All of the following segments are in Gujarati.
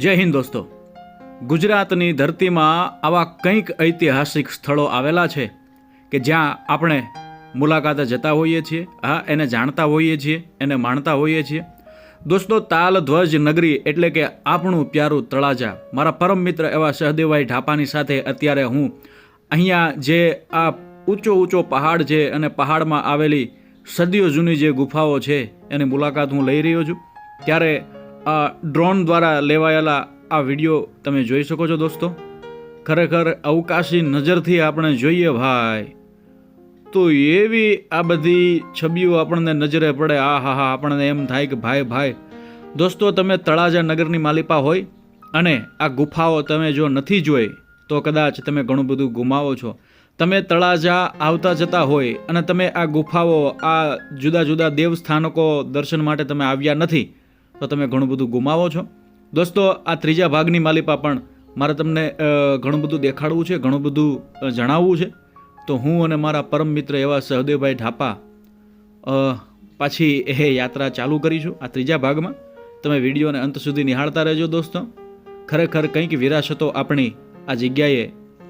જય હિન્દ દોસ્તો. ગુજરાતની ધરતીમાં આવા કંઈક ઐતિહાસિક સ્થળો આવેલા છે કે જ્યાં આપણે મુલાકાતે જતા હોઈએ છીએ, હા, એને જાણતા હોઈએ છીએ, એને માણતા હોઈએ છીએ. દોસ્તો તાલ ધ્વજ નગરી એટલે કે આપણું પ્યારું તળાજા. મારા પરમ મિત્ર એવા સહદેવભાઈ ઢાપાની સાથે અત્યારે હું અહીંયા જે આ ઊંચો ઊંચો પહાડ છે અને પહાડમાં આવેલી સદીઓ જૂની જે ગુફાઓ છે, એની મુલાકાત હું લઈ રહ્યો છું. ત્યારે ડ્રોન દ્વારા લેવાયેલા આ વીડિયો તમે જોઈ શકો છો દોસ્તો. ખરેખર અવકાશી નજરથી આપણે જોઈએ ભાઈ. તો એવી આ બધી છબીઓ આપણને નજરે પડે, આ હા હા, આપણને એમ થાય કે ભાઈ ભાઈ. દોસ્તો, તમે તળાજા નગરની માલિપા હોય અને આ ગુફાઓ તમે જો નથી જોઈ, તો કદાચ તમે ઘણું બધું ગુમાવો છો. તમે તળાજા આવતા જતા હોય અને તમે આ ગુફાઓ, આ જુદા જુદા દેવસ્થાનકો દર્શન માટે તમે આવ્યા નથી તો તમે ઘણું બધું ગુમાવો છો. દોસ્તો, આ ત્રીજા ભાગની માલિપા પણ મારે તમને ઘણું બધું દેખાડવું છે, ઘણું બધું જણાવવું છે. તો હું અને મારા પરમ મિત્ર એવા સહદેવભાઈ ઢાપા પાછી એ યાત્રા ચાલુ કરીશું આ ત્રીજા ભાગમાં. તમે વિડીયોને અંત સુધી નિહાળતા રહેજો દોસ્તો. ખરેખર કંઈક વિરાસતો આપણી આ જગ્યાએ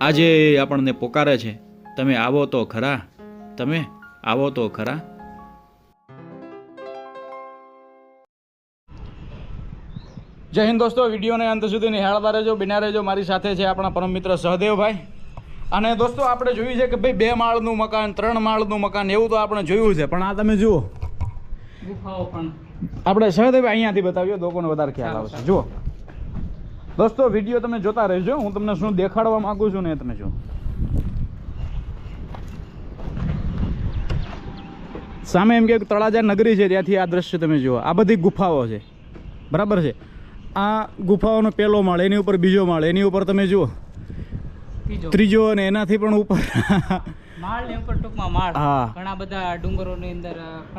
આજે આપણને પોકારે છે. તમે આવો તો ખરા. તમે આવો તો ખરા. જય હિન્દ દોસ્તો વિડીયોને અંત સુધી નિહાળતા રહેજો બિના રહેજો. મારી સાથે છે આપણા પરમ મિત્ર સહદેવભાઈ. અને દોસ્તો આપણે જોયું છે કે ભાઈ બે માળનું મકાન ત્રણ માળનું મકાન એવું તો આપણે જોયું છે. પણ આ તમે જુઓ. આપણે સહદેવ અહીંયાથી બતાવ્યો લોકોને વધારે ખ્યાલ આવશે. જુઓ. દોસ્તો વીડિયો તમે જોતા રહેજો. હું તમને શું દેખાડવા માંગુ છું ને તમે જુઓ. સામે એમ કે તળાજા નગરી છે ત્યાંથી આ દ્રશ્ય તમે જુઓ. આ બધી ગુફાઓ છે. બરાબર છે? આ ગુફાઓનો પહેલો માળ એની ઉપર બીજો માળ એની ઉપર તમે જુઓ. ત્રીજો. અને એનાથી પણ ઉપર.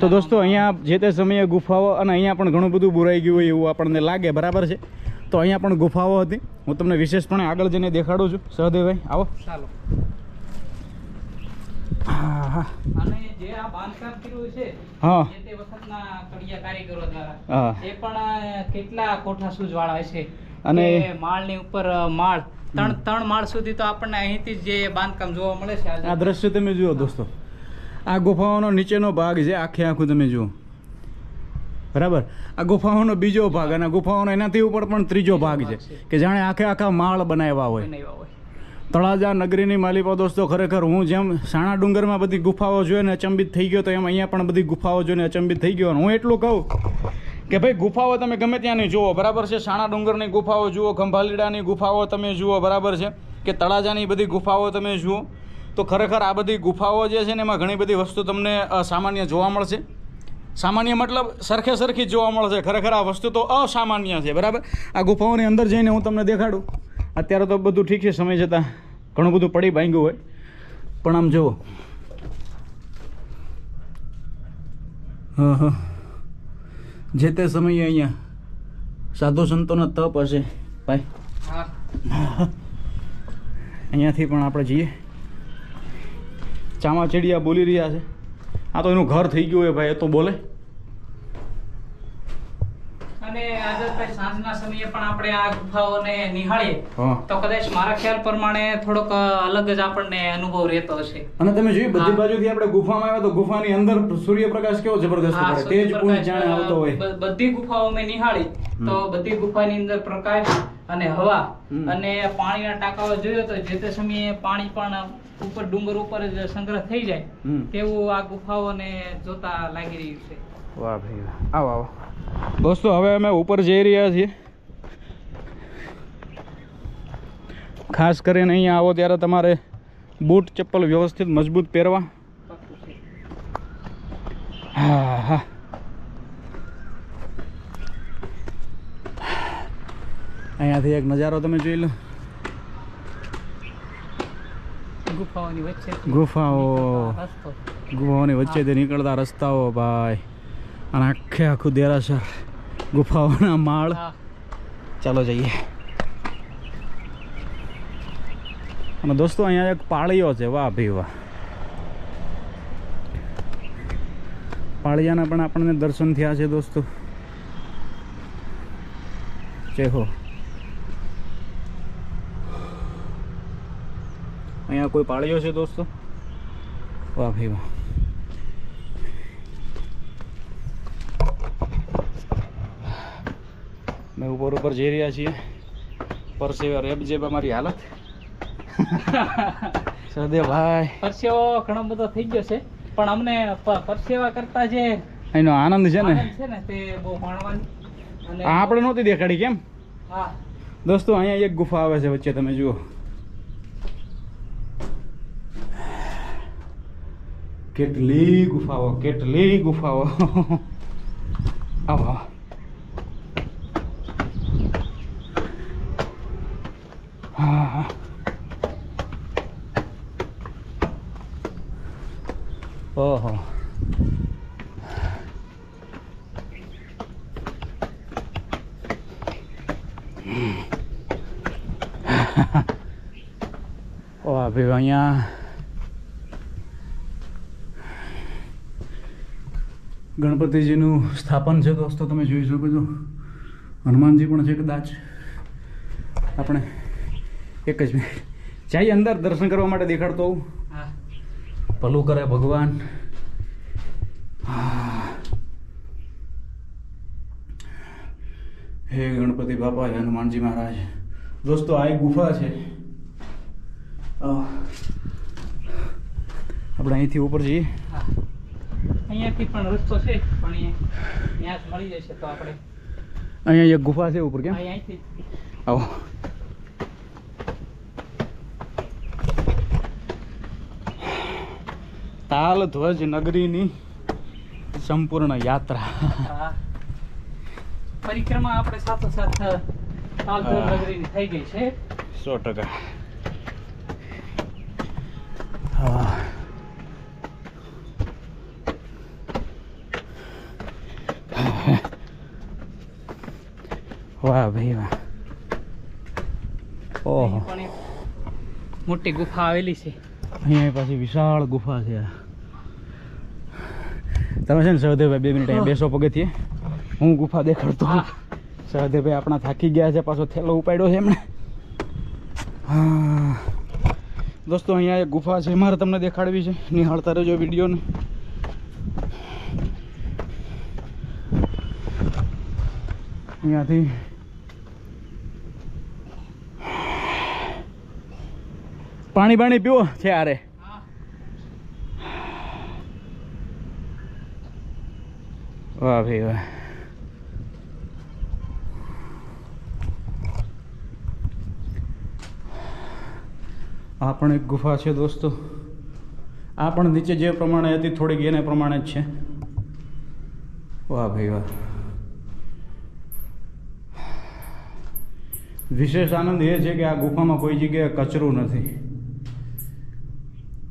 તો દોસ્તો અહીંયા જે તે સમયે ગુફાઓ અને અહીંયા પણ ઘણું બધું બુરાઈ ગયું હોય એવું આપણને લાગે બરાબર છે? તો અહીંયા પણ ગુફાઓ હતી. હું તમને વિશેષપણે આગળ જઈને દેખાડું છું. સહદેવભાઈ આવો. ચાલો. હા. અને જે આ બાંધકામ કર્યું છે હા. જે તે વખતના કડિયા કારીગરો દ્વારા હા. એ પણ કેટલા કોઠા સૂઝવાળા છે? અને- માળની ઉપર માળ ત્રણ ત્રણ માળ સુધી તો આપણને અહીંથી જ બાંધકામ જોવા મળે છે આ દ્રશ્ય તમે જુઓ દોસ્તો. આ ગુફાઓનો નીચેનો ભાગ છે આખે આખું તમે જુઓ. બરાબર? આ ગુફાઓનો બીજો ભાગ અને ગુફાઓનો એનાથી ઉપર પણ ત્રીજો ભાગ છે. કે જાણે આખે આખા માળ બનાવ્યા હોય. બનાવ્યા હોય. તળાજા નગરીની માલિપા દોસ્તો ખરેખર હું જેમ સાણા ડુંગરમાં બધી ગુફાઓ જોઈને અચંબિત થઈ ગયો તો એમ અહીંયા પણ બધી ગુફાઓ જોઈને અચંબિત થઈ ગયો હું એટલું કહું કે ભાઈ ગુફાઓ તમે ગમે ત્યાંની જુઓ, બરાબર છે? સાણા ડુંગરની ગુફાઓ જુઓ, ખંભાલીડાની ગુફાઓ તમે જુઓ, બરાબર છે? કે તળાજાની બધી ગુફાઓ તમે જુઓ, તો ખરેખર આ બધી ગુફાઓ જે છે ને એમાં ઘણી બધી વસ્તુ તમને સામાન્ય જોવા મળશે. સામાન્ય મતલબ સરખે સરખી જોવા મળશે. ખરેખર આ વસ્તુ તો અસામાન્ય છે, બરાબર? આ ગુફાઓની અંદર જઈને હું તમને દેખાડું. અત્યારે તો બધું ઠીક છે, સમય જતાં ઘણું બધું પડી ભાંગ્યું હોય. પણ આમ જુઓ. હા જે તે સમયે અહીંયા સાધુ સંતોનો તપ હશે, ભાઈ. અહીંયાથી પણ આપણે જઈએ. ચામાચીડિયા બોલી રહ્યા છે. આ તો એનું ઘર થઈ ગયું હોય ભાઈ, એ તો બોલે. અને સાંજના સમયે પણ આપણે આ ગુફાઓને નિહાળીએ. તો કદાચ મારા ખ્યાલ પ્રમાણે થોડોક અલગ જ આપણને અનુભવ રહેતો હશે. અને તમે જોયું બધી. બાજુથી આપણે ગુફામાં આવ્યા તો ગુફાની અંદર સૂર્યપ્રકાશ કેવો જબરદસ્ત પડે. તેજ પુંજ જાણે આવતો હોય. બધી ગુફાઓ મેં નિહાળી. તો બધી ગુફાની અંદર પ્રકાશ અને હવા અને પાણીના ટાંકાઓ જોયો તો જે તે સમયે પાણી પણ ઉપર ડુંગર ઉપર જ સંગ્રહ થઈ જાય. તેવું આ ગુફાઓને જોતા લાગી રહ્યું છે. વાહ ભાઈ વાહ. આવો આવો. દોસ્તો હવે અમે ઉપર જઈ રહ્યા છીએ. ખાસ કરીને અહીંયા આવો ત્યારે તમારે બૂટ ચપ્પલ વ્યવસ્થિત મજબૂત પહેરવા. હા હા. અહીંયાથી એક નજારો તમે જોઈ લો. ગુફાઓની વચ્ચે. ગુફાઓ. ગુફાઓની વચ્ચેથી નીકળતા રસ્તાઓ ભાઈ. અને આખે આખું દેરાસર ગુફાઓના માળ. ચાલો જઈએ. અને દોસ્તો અહીંયા એક પાળીઓ છે. વાહ ભાઈ વાહ. પાળિયાના પણ આપણને દર્શન થયા છે દોસ્તો. ચેહો અહીંયા કોઈ પાળીઓ છે દોસ્તો? વાહ ભાઈ વાહ. મેં ઉપર ઉપર જઈ રહ્યા છીએ. પરસેવા રેબ જેબ અમારી હાલત. સદેભાઈ પરસેવો ઘણો બધો થઈ ગયો છે. પણ અમને પરસેવા કરતા જે એનો આનંદ છે ને? છે ને તે બહુ માણવાની. અને આપણે નહોતી દેખાડી કેમ? હા. દોસ્તો અહીંયા એક ગુફા આવે છે વચ્ચે તમે જુઓ. કેટલી ગુફાઓ કેટલી ગુફાઓ. આવો હા હા ઓહો વાહ ભાઈ અહીંયા ગણપતિજીનું સ્થાપન છે દોસ્તો તમે જોઈ શકો છો. હનુમાનજી પણ છે કદાચ. આપણે એક જ મિનિટ. જઈએ અંદર દર્શન કરવા માટે દેખાડતો હોઉં ભલું કરે ભગવાન. હે ગણપતિ બાપા હનુમાનજી મહારાજ. દોસ્તો આ એક ગુફા છે. આપણે અહીંથી ઉપર જઈએ. અહીંયાથી પણ રસ્તો છે પણ અહીંયા ત્યાં જ મળી જશે તો આપણે. અહીંયા એક ગુફા છે ઉપર કેમ? અહીંયાથી. આવો. તાલ ધ્વજ નગરીની સંપૂર્ણ યાત્રા. હા. પરિક્રમા આપણે સાથોસાથ સાથે હા. નગરીની થઈ ગઈ છે. સો ટકા. વાહ ભાઈ વાહ. ઓહો. મોટી ગુફા આવેલી છે. અહીંયા પાછી વિશાળ ગુફા છે. તમે છે ને સહદેવભાઈ બે મિનિટ બેસો પગથિયે હું ગુફા દેખાડતો. સહદેવભાઈ આપણા થાકી ગયા છે પાછો થેલો ઉપાડ્યો છે એમણે. હા. દોસ્તો અહીંયા એક ગુફા છે મારે તમને દેખાડવી છે. નિહાળતા રહેજો વિડીયોને. અહીંયાથી પાણી પાણી પીવો છે આરે. વાહ ભાઈ વાહ. આ પણ એક ગુફા છે દોસ્તો. આ પણ નીચે જે પ્રમાણે હતી, થોડીક એને પ્રમાણે જ છે. વાહ ભાઈ વાહ. વિશેષ આનંદ એ છે કે આ ગુફામાં કોઈ જગ્યાએ કચરો નથી.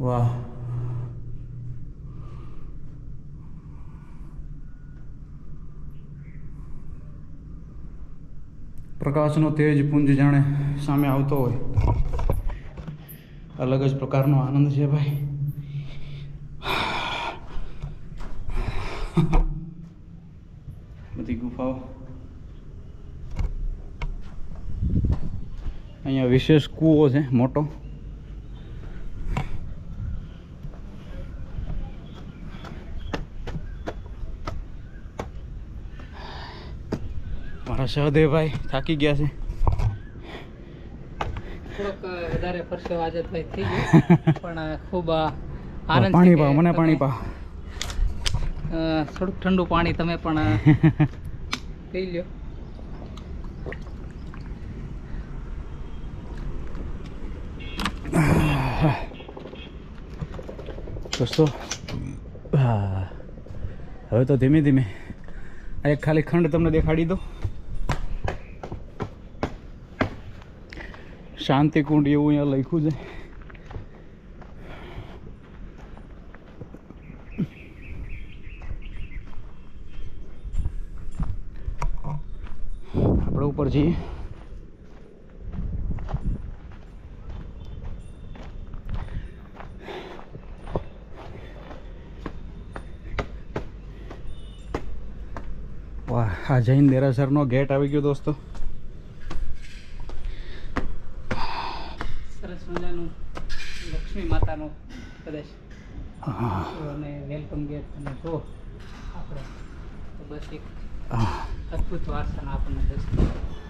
વાહ. પ્રકાશનો તેજ પુંજ જાણે સામે આવતો હોય. અલગ જ પ્રકારનો આનંદ છે ભાઈ બધી ગુફાઓ અહીંયા વિશેષ કૂવો છે મોટો મારા સહદેવભાઈ થાકી ગયા છે થોડોક વધારે પરસેવો આજે થઈ ગયો. પણ ખૂબ આનંદ પાણી પાવ મને પાણી પાવ. થોડુંક ઠંડુ પાણી તમે પણ પી લ્યો. દોસ્તો હવે તો ધીમે ધીમે એક ખાલી ખંડ તમને દેખાડી દો શાંતિ કુંડ એવું અહીંયા લખ્યું છે. આપણે ઉપર જઈએ. વાહ, આ જૈન દેરાસરનો ગેટ આવી ગયો દોસ્તો. સરસ મજાનું લક્ષ્મી માતાનો પ્રદેશ. અને વેલકમ ગેટ તમે જો આપણે બસ એક અદ્ભુત વારસાના આપણને દર્શન.